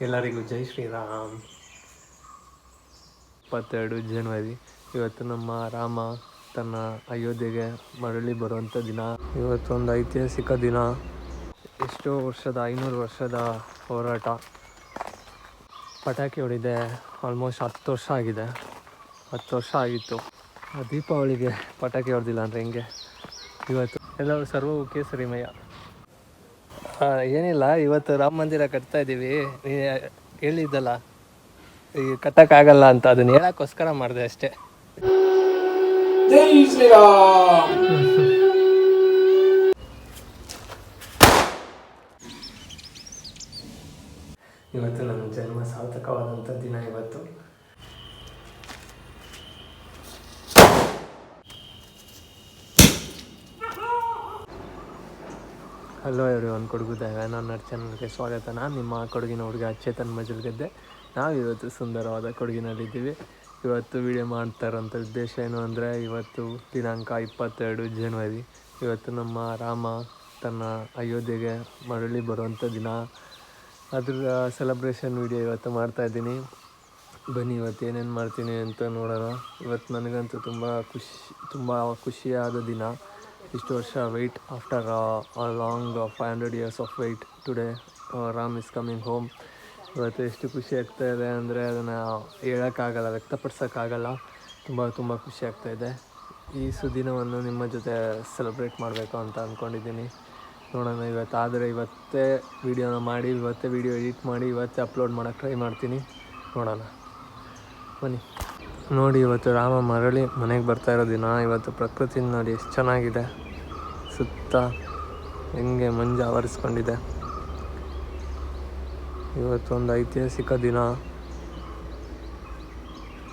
ಎಲ್ಲರಿಗೂ ಜೈ ಶ್ರೀರಾಮ್. ಇಪ್ಪತ್ತೆರಡು ಜನವರಿ ಇವತ್ತು ನಮ್ಮ ರಾಮ ತನ್ನ ಅಯೋಧ್ಯೆಗೆ ಮರಳಿ ಬರುವಂಥ ದಿನ. ಇವತ್ತೊಂದು ಐತಿಹಾಸಿಕ ದಿನ. ಎಷ್ಟೋ ವರ್ಷದ, ಐನೂರು ವರ್ಷದ ಹೋರಾಟ. ಪಟಾಕಿ ಹೊಡಿದೆ ಆಲ್ಮೋಸ್ಟ್ ಹತ್ತು ವರ್ಷ ಆಗಿದೆ. ಹತ್ತು ವರ್ಷ ಆಗಿತ್ತು. ದೀಪಾವಳಿಗೆ ಪಟಾಕಿ ಹೊಡೆದಿಲ್ಲ ಅಂದರೆ ಹೆಂಗೆ? ಇವತ್ತು ಎಲ್ಲರೂ ಸರ್ವ ಕೇಸರಿಮಯ. ಆ, ಏನಿಲ್ಲ ಇವತ್ತು ರಾಮ ಮಂದಿರ ಕಟ್ತಾ ಇದ್ದೀವಿ ನೀ ಹೇಳಿದ್ದಲ್ಲ ಈ ಕಟ್ಟಕ್ಕಾಗಲ್ಲ ಅಂತ ಅದನ್ನ ಹೇಳಕ್ಕೋಸ್ಕರ ಮಾಡಿದೆ ಅಷ್ಟೇ. ಇವತ್ತು ನಮ್ಮ ಜನ್ಮ ಸಾರ್ಥಕವಾದಂಥ ದಿನ ಇವತ್ತು ಹಲೋ ಎವ್ರಿ ಒನ್ ಕೊಡಗು ನನ್ನ ಚಾನಲ್ಗೆ ಸ್ವಾಗತ. ನಾನು ನಿಮ್ಮ ಕೊಡಗಿನ ಹುಡುಗ ಚೇತನ್ ಮಜಲ್ ಗೆದ್ದೆ ನಾವು ಇವತ್ತು ಸುಂದರವಾದ ಕೊಡಗಿನಲ್ಲಿದ್ದೀವಿ. ಇವತ್ತು ವಿಡಿಯೋ ಮಾಡ್ತಾ ಉದ್ದೇಶ ಏನು ಅಂದರೆ, ಇವತ್ತು ದಿನಾಂಕ ಇಪ್ಪತ್ತೆರಡು ಜನವರಿ ಇವತ್ತು ನಮ್ಮ ರಾಮ ತನ್ನ ಅಯೋಧ್ಯೆಗೆ ಮರಳಿ ಬರುವಂಥ ದಿನ. ಅದ್ರ ಸೆಲೆಬ್ರೇಷನ್ ವಿಡಿಯೋ ಇವತ್ತು ಮಾಡ್ತಾಯಿದ್ದೀನಿ ಬನ್ನಿ, ಇವತ್ತು ಏನೇನು ಮಾಡ್ತೀನಿ ಅಂತ ನೋಡೋಣ. ಇವತ್ತು ನನಗಂತೂ ತುಂಬ ಖುಷಿ, ತುಂಬ ಖುಷಿಯಾದ ದಿನ. ಇಷ್ಟು ವರ್ಷ wait after long five hundred years of wait today Ram is coming home ಇವತ್ತು ಎಷ್ಟು ಖುಷಿ ಆಗ್ತಾ ಇದೆ ಅಂದರೆ ಅದನ್ನು ಹೇಳೋಕ್ಕಾಗಲ್ಲ, ವ್ಯಕ್ತಪಡಿಸೋಕ್ಕಾಗಲ್ಲ. ತುಂಬ ತುಂಬ ಖುಷಿ ಆಗ್ತಾ ಇದೆ. ಈ ಸುದಿನವನ್ನು ನಿಮ್ಮ ಜೊತೆ ಸೆಲೆಬ್ರೇಟ್ ಮಾಡಬೇಕು ಅಂತ ಅಂದ್ಕೊಂಡಿದ್ದೀನಿ ನೋಡೋಣ ಇವತ್ತು ಆದರೆ ಇವತ್ತೇ ವೀಡಿಯೋನ ಮಾಡಿ, ಇವತ್ತೇ ವೀಡಿಯೋ ಎಡಿಟ್ ಮಾಡಿ, ಇವತ್ತೇ ಅಪ್ಲೋಡ್ ಮಾಡೋಕ್ಕೆ ಟ್ರೈ ಮಾಡ್ತೀನಿ. ನೋಡೋಣ. ಬನ್ನಿ. ನೋಡಿ, ಇವತ್ತು ರಾಮ ಮರಳಿ ಮನೆಗೆ ಬರ್ತಾ ಇರೋ ದಿನ. ಇವತ್ತು ಪ್ರಕೃತಿ ನೋಡಿ ಎಷ್ಟು ಚೆನ್ನಾಗಿದೆ. ಸುತ್ತ ಹೆಂಗೆ ಮಂಜು ಆವರಿಸ್ಕೊಂಡಿದೆ. ಇವತ್ತೊಂದು ಐತಿಹಾಸಿಕ ದಿನ.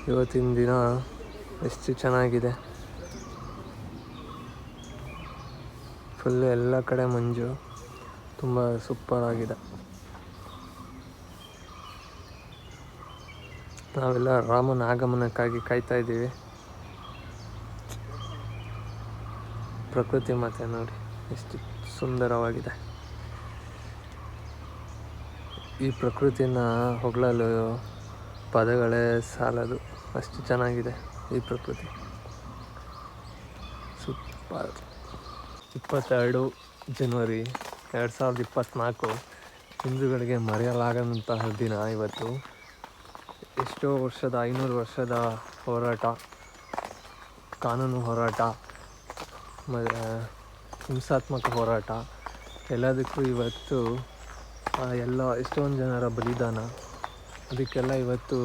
ಇವತ್ತಿನ ದಿನ ಎಷ್ಟು ಚೆನ್ನಾಗಿದೆ. ಫುಲ್ಲು ಎಲ್ಲ ಕಡೆ ಮಂಜು. ತುಂಬ ಸೂಪರ್ ಆಗಿದೆ. ನಾವೆಲ್ಲ ರಾಮನ ಆಗಮನಕ್ಕಾಗಿ ಕಾಯ್ತಾ ಇದ್ದೀವಿ. ಪ್ರಕೃತಿ ಮಾತೆ ನೋಡಿ, ಎಷ್ಟು ಸುಂದರವಾಗಿದೆ. ಈ ಪ್ರಕೃತಿನ ಹೊಗಳಲು ಪದಗಳೇ ಸಾಲದು. ಅಷ್ಟು ಚೆನ್ನಾಗಿದೆ ಈ ಪ್ರಕೃತಿ. ಸೂಪರ್. ಇಪ್ಪತ್ತೆರಡು ಜನವರಿ ಎರಡು ಸಾವಿರದ ಇಪ್ಪತ್ತ್ನಾಲ್ಕು ಹಿಂದೂಗಳಿಗೆ ಮರೆಯಲಾಗದಂತಹ ದಿನ ಇವತ್ತು. ಎಷ್ಟೋ ವರ್ಷದ, ಐನೂರು ವರ್ಷದ ಹೋರಾಟ, ಕಾನೂನು ಹೋರಾಟ, ಮ ಹಿಂಸಾತ್ಮಕ ಹೋರಾಟ, ಎಲ್ಲದಕ್ಕೂ ಇವತ್ತು ಎಲ್ಲ, ಎಷ್ಟೊಂದು ಜನರ ಬಲಿದಾನ, ಅದಕ್ಕೆಲ್ಲ ಇವತ್ತು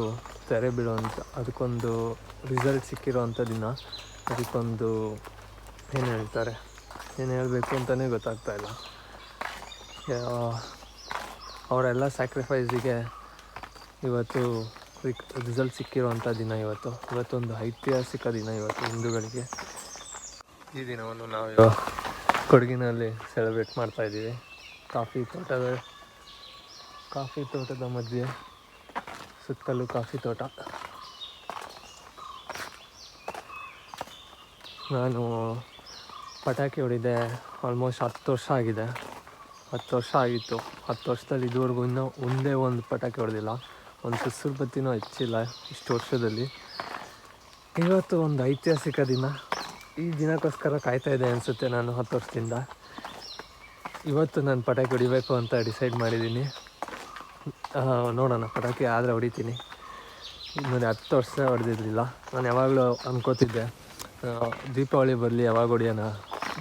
ತೆರೆ ಬಿಡುವಂಥ ಅದಕ್ಕೊಂದು ರಿಸಲ್ಟ್ ಸಿಕ್ಕಿರೋವಂಥ ದಿನ, ಅದಕ್ಕೊಂದು ಏನು ಹೇಳ್ತಾರೆ, ಏನು ಹೇಳಬೇಕು ಅಂತಲೇ ಗೊತ್ತಾಗ್ತಾ ಇಲ್ಲ. ಅವರೆಲ್ಲ ಸ್ಯಾಕ್ರಿಫೈಸಿಗೆ ಇವತ್ತು ರಿಸಲ್ಟ್ ಸಿಕ್ಕಿರುವಂಥ ದಿನ ಇವತ್ತು. ಇವತ್ತೊಂದು ಐತಿಹಾಸಿಕ ದಿನ ಇವತ್ತು ಹಿಂದೂಗಳಿಗೆ. ಈ ದಿನವನ್ನು ನಾವು ಕೊಡಗಿನಲ್ಲಿ ಸೆಲೆಬ್ರೇಟ್ ಮಾಡ್ತಾ ಇದ್ದೀವಿ. ಕಾಫಿ ತೋಟದ ಕಾಫಿ ತೋಟದ ಮಧ್ಯೆ, ಸುತ್ತಲೂ ಕಾಫಿ ತೋಟ. ನಾನು ಪಟಾಕಿ ಹೊಡಿದೆ. ಆಲ್ಮೋಸ್ಟ್ ಹತ್ತು ವರ್ಷ ಆಗಿದೆ. ಹತ್ತು ವರ್ಷ ಆಗಿತ್ತು ಹತ್ತು ವರ್ಷದಲ್ಲಿ ಇದುವರೆಗೂ ಇನ್ನೂ ಒಂದೇ ಒಂದು ಪಟಾಕಿ ಹೊಡೆದಿಲ್ಲ. ಒಂದು ಸುಸುರು ಬತ್ತಿನೂ ಹಚ್ಚಿಲ್ಲ ಇಷ್ಟು ವರ್ಷದಲ್ಲಿ. ಇವತ್ತು ಒಂದು ಐತಿಹಾಸಿಕ ದಿನ. ಈ ದಿನಕ್ಕೋಸ್ಕರ ಕಾಯ್ತಾ ಇದೆ ಅನಿಸುತ್ತೆ ನಾನು ಹತ್ತು ವರ್ಷದಿಂದ. ಇವತ್ತು ನಾನು ಪಟಾಕಿ ಹೊಡಿಬೇಕು ಅಂತ ಡಿಸೈಡ್ ಮಾಡಿದ್ದೀನಿ. ನೋಡೋಣ, ಪಟಾಕಿ ಆದರೆ ಹೊಡಿತೀನಿ. ಇನ್ನೊಂದು ಹತ್ತು ವರ್ಷ ಹೊಡೆದಿರಲಿಲ್ಲ. ನಾನು ಯಾವಾಗಲೂ ಅಂದ್ಕೋತಿದ್ದೆ ದೀಪಾವಳಿ ಬರಲಿ, ಯಾವಾಗ ಹೊಡಿಯೋಣ?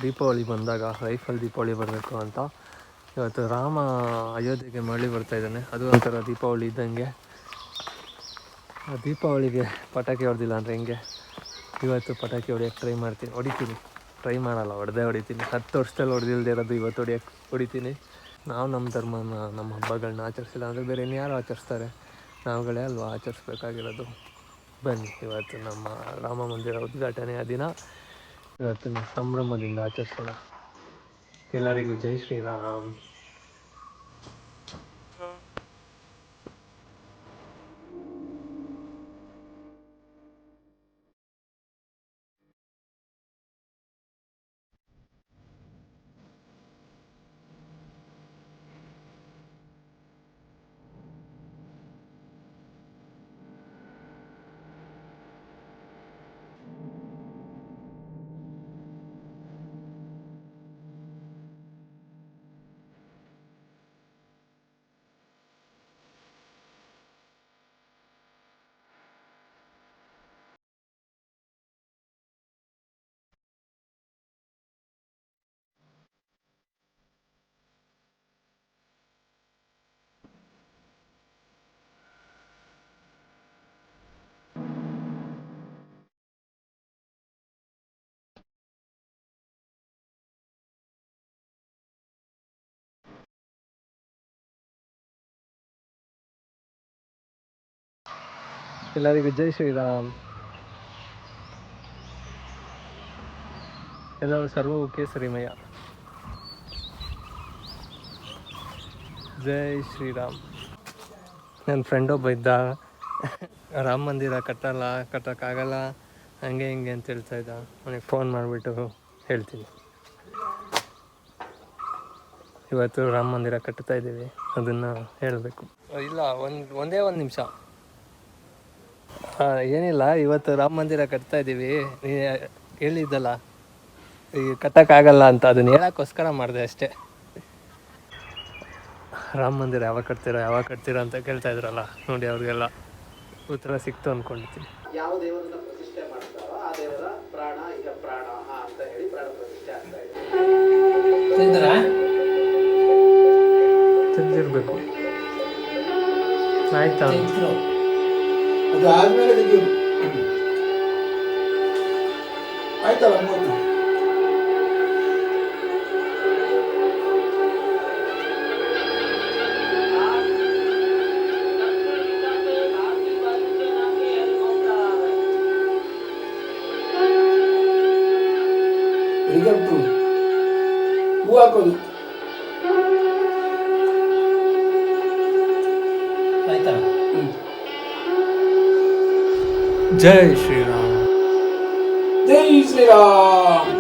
ದೀಪಾವಳಿ ಬಂದಾಗ ರೈಫಲ್ ದೀಪಾವಳಿ ಬರಬೇಕು ಅಂತ. ಇವತ್ತು ರಾಮ ಅಯೋಧ್ಯೆಗೆ ಮರಳಿ ಬರ್ತಾಯಿದ್ದಾನೆ ಅದು ಒಂಥರ ದೀಪಾವಳಿ ಇದ್ದಂಗೆ. ದೀಪಾವಳಿಗೆ ಪಟಾಕಿ ಹೊಡೆದಿಲ್ಲ ಅಂದರೆ ಹೆಂಗೆ? ಇವತ್ತು ಪಟಾಕಿ ಹೊಡಿಯೋಕ್ಕೆ ಟ್ರೈ ಮಾಡ್ತೀನಿ. ಹೊಡಿತೀನಿ. ಟ್ರೈ ಮಾಡಲ್ಲ, ಹೊಡೆದೇ ಹೊಡಿತೀನಿ. ಹತ್ತು ವರ್ಷದಲ್ಲಿ ಹೊಡೆದಿಲ್ಲದೆ ಇರೋದು ಇವತ್ತು ಹೊಡಿಯೋಕ್ಕೆ ಹೊಡಿತೀನಿ. ನಾವು ನಮ್ಮ ಧರ್ಮನ, ನಮ್ಮ ಹಬ್ಬಗಳನ್ನ ಆಚರಿಸಿಲ್ಲ ಅಂದರೆ ಬೇರೆ ಇನ್ಯಾರು ಆಚರಿಸ್ತಾರೆ? ನಾವುಗಳೇ ಅಲ್ವಾ ಆಚರಿಸ್ಬೇಕಾಗಿರೋದು? ಬನ್ನಿ, ಇವತ್ತು ನಮ್ಮ ರಾಮ ಮಂದಿರ ಉದ್ಘಾಟನೆಯ ದಿನ. ಇವತ್ತು ಸಂಭ್ರಮದಿಂದ ಆಚರಿಸೋಣ. ಎಲ್ಲರಿಗೂ ಜೈ ಶ್ರೀರಾಮ್. ಎಲ್ಲರಿಗೂ ಜೈ ಶ್ರೀರಾಮ್. ಎಲ್ಲರೂ ಸರ್ವವು ಕೇಸರಿಮಯ ಜೈ ಶ್ರೀರಾಮ್. ನನ್ನ ಫ್ರೆಂಡ್ ಒಬ್ಬ ಇದ್ದ. ರಾಮ ಮಂದಿರ ಕಟ್ಟಲ್ಲ, ಕಟ್ಟೋಕ್ಕಾಗಲ್ಲ, ಹಂಗೆ ಹಿಂಗೆ ಅಂತ ಹೇಳ್ತಾ ಇದ್ದ. ಅವನಿಗೆ ಫೋನ್ ಮಾಡಿಬಿಟ್ಟು ಹೇಳ್ತೀನಿ. ಇವತ್ತು ರಾಮ ಮಂದಿರ ಕಟ್ತಾ ಇದ್ದೀವಿ, ಅದನ್ನು ಹೇಳಬೇಕು. ಇಲ್ಲ, ಒಂದು, ಒಂದೇ ಒಂದು ನಿಮಿಷ. ಏನಿಲ್ಲ ಇವತ್ತು ರಾಮ ಮಂದಿರ ಕಟ್ತಾ ಇದ್ದೀವಿ ನೀ ಹೇಳಿದ್ದಲ್ಲ ಈ ಕಟ್ಟೋಕ್ಕಾಗಲ್ಲ ಅಂತ ಅದನ್ನ ಹೇಳಕ್ಕೋಸ್ಕರ ಮಾಡಿದೆ ಅಷ್ಟೇ. ರಾಮ ಮಂದಿರ ಯಾವಾಗ ಕಟ್ತೀರಾ ಯಾವಾಗ ಕಟ್ತೀರಾ ಅಂತ ಕೇಳ್ತಾ ಇದ್ರಲ್ಲ ನೋಡಿ ಅವ್ರಿಗೆಲ್ಲ ಉತ್ತರ ಸಿಕ್ತು ಅನ್ಕೊಂಡಿದ್ದೀನಿ. ಯಾವ ದೇವರನ್ನ ಪ್ರತಿಷ್ಠೆ ಮಾಡ್ತಾರೋ ಆ ದೇವರ ಪ್ರಾಣ ಈಗ ಪ್ರಾಣ ಅಂತ ಹೇಳಿ ಪ್ರಾಣ ಪ್ರತಿಷ್ಠೆ ಆಗ್ತಾ ಇದೆ. ತಿಳಿದಿರ್ಬೇಕು ಆಯ್ತಾ? ಅದು ಆದ್ಮೇಲೆ ತೆಗೆಯೋದು ಆಯ್ತಲ್ಲ ಮೂವತ್ತು ರಿಗಟ್ಟು ಹೂ ಹಾಕೋದು ಆಯ್ತಾ ಹ್ಮ್. ಜೈ ಶ್ರೀರಾಮ್ ಜೈ ಶ್ರೀರಾಮ್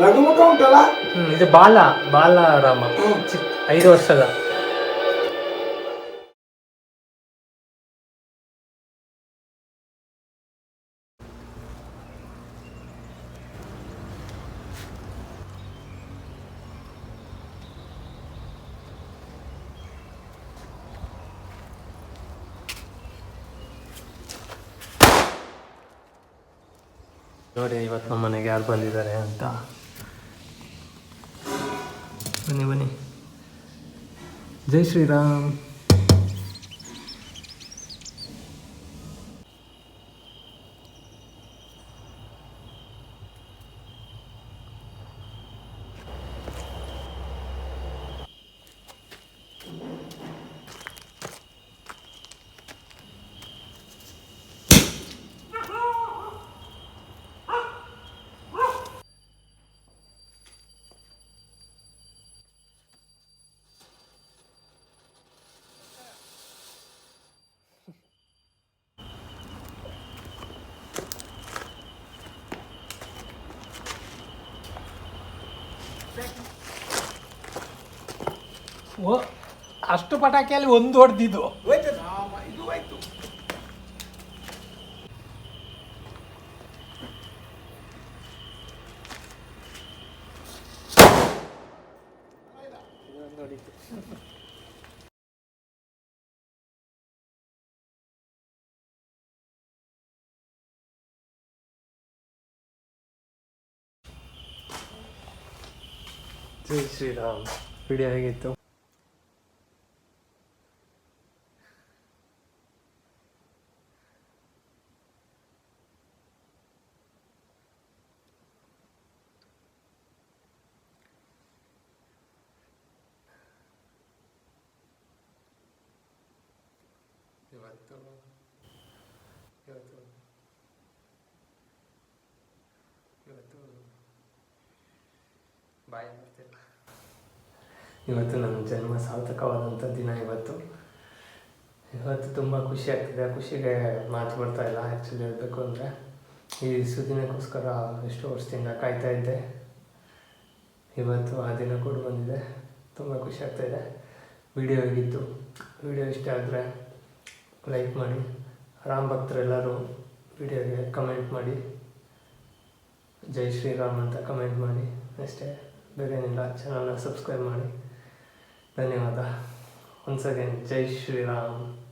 ರಘುಮುಖ ಉಂಟಲ್ಲ ಹ್ಮ್, ಇದು ಬಾಲ ಬಾಲ ರಾಮ ಚಿಕ್ಕ ಐದು ವರ್ಷದ ನೋಡಿ ಇವತ್ತು ನಮ್ಮ ಮನೆಗೆ ಯಾರು ಬಂದಿದ್ದಾರೆ ಅಂತ. ಬನ್ನಿ ಬನ್ನಿ. ಜೈ ಶ್ರೀರಾಮ್. ಓ ಅಷ್ಟು ಪಟಾಕಿಯಲ್ಲಿ ಒಂದು ಹೊಡೆದಿದ್ದು. ಹೋಯ್ತು ರಾಮ ಇದು ಆಯ್ತು ಜೈ ಶ್ರೀರಾಮ್. ವಿಡಿಯೋ ಹೇಗಿತ್ತು ಇವತ್ತು ಇವತ್ತು ಇವತ್ತು ಬಾಯಿ ಇವತ್ತು ನನ್ನ ಜನ್ಮ ಸಾರ್ಥಕವಾದಂಥ ದಿನ ಇವತ್ತು. ಇವತ್ತು ತುಂಬ ಖುಷಿ ಆಗ್ತಿದೆ. ಖುಷಿಗೆ ಮಾತು ಬರ್ತಾ ಇಲ್ಲ ಆ್ಯಕ್ಚುಲಿ ಹೇಳಬೇಕು ಅಂದರೆ. ಈ ಸುದಿನಕ್ಕೋಸ್ಕರ ಎಷ್ಟು ವರ್ಷದಿಂದ ಕಾಯ್ತಾ ಇದ್ದೆ. ಇವತ್ತು ಆ ದಿನ ಕೂಡ ಬಂದಿದೆ. ತುಂಬ ಖುಷಿ ಆಗ್ತಾಯಿದೆ ವಿಡಿಯೋ ಹೇಗಿತ್ತು? ವಿಡಿಯೋ ಇಷ್ಟ ಆದರೆ ಲೈಕ್ ಮಾಡಿ. ರಾಮ್ ಭಕ್ತರೆಲ್ಲರೂ ವಿಡಿಯೋಗೆ ಕಮೆಂಟ್ ಮಾಡಿ. ಜೈ ಶ್ರೀರಾಮ್ ಅಂತ ಕಮೆಂಟ್ ಮಾಡಿ. ಅಷ್ಟೇ. ಬೇರೇನಿಲ್ಲ ಚಾನಲ್ನ ಸಬ್ಸ್ಕ್ರೈಬ್ ಮಾಡಿ. ಧನ್ಯವಾದ. ಒನ್ಸ್ ಅಗೇನ್ ಜೈ ಶ್ರೀರಾಮ್.